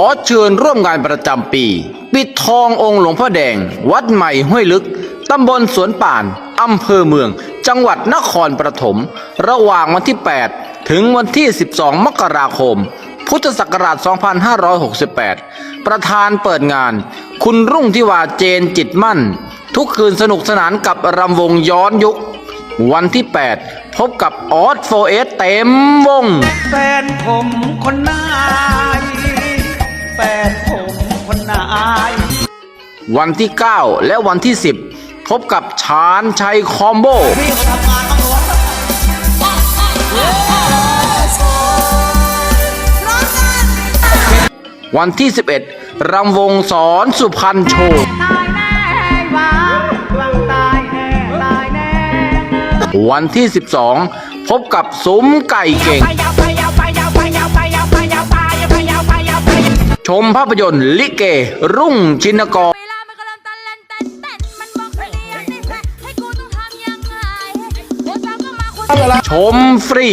อเชิญร่วมงานประจำปี ปิดทององค์หลวงพ่อแดง วัดใหม่ห้วยลึก ตำบลสวนป่านอำเภอเมือง จังหวัดนครปฐมระหว่างวันที่ 8 ถึงวันที่ 12 มกราคม พุทธศักราช 2568 ประธานเปิดงาน คุณรุ่งทิวาเจนจิตมั่น ทุกคืนสนุกสนานกับรำวงย้อนยุค วันที่ 8 พบกับออสโฟเอสเต็มวงแฟนผมคนนาายวันที่ 9 และวันที่ 10 พบกับชานชัยคอมโบ พี่เขาทำงานต้องร้องวันที่ 11 รำวงสอนสุพรรณโชว์ ตายแน่หวังหวังตายแน่ตายแน่วันที่ 12 พบกับซุ้มไก่เก่ง ชมภาพยนตร์ลิเก รุ่งชินกร เวลามันกำลังตันแลนเต้นเต้นมันบอกให้ดีสิให้กูต้องทำยังไงโอ้สาวก็มาคน ชมฟรี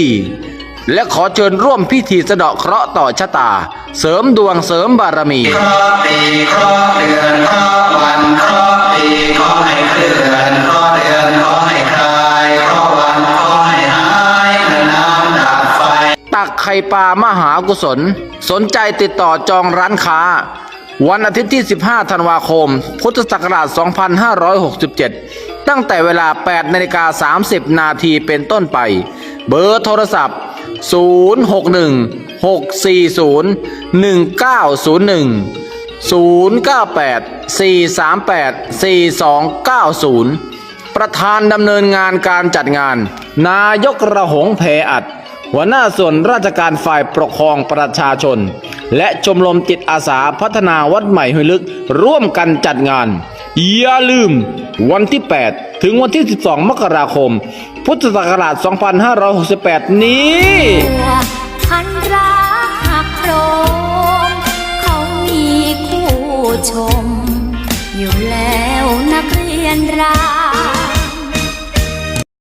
และขอเชิญร่วมพิธีสะเดาะเคราะห์ต่อชะตา เสริมดวงเสริมบารมี เคราะห์ปีเคราะห์เดือนเคราะห์วัน ไข่ปลามหากุศล สนใจติดต่อจองร้านค้า วันอาทิตย์ที่ 15 ธันวาคม พุทธศักราช 2567 ตั้งแต่เวลา 8นาฬิกา30 นาทีเป็นต้นไป เบอร์โทรศัพท์ 061 640 1901 098 438 4290 ประธานดำเนินงานการจัดงาน นายกระหงแพอัด หัวหน้าส่วนราชการฝ่ายปกครองประชาชน และชมรมจิตอาสาพัฒนาวัดใหม่ห้วยลึกร่วมกันจัดงาน อย่าลืม วันที่ 8 ถึงวันที่ 12 มกราคม พุทธศักราช 2568 นี้พันรักหักโรมเขามีคู่ชม อยู่แล้วนักเรียนรัก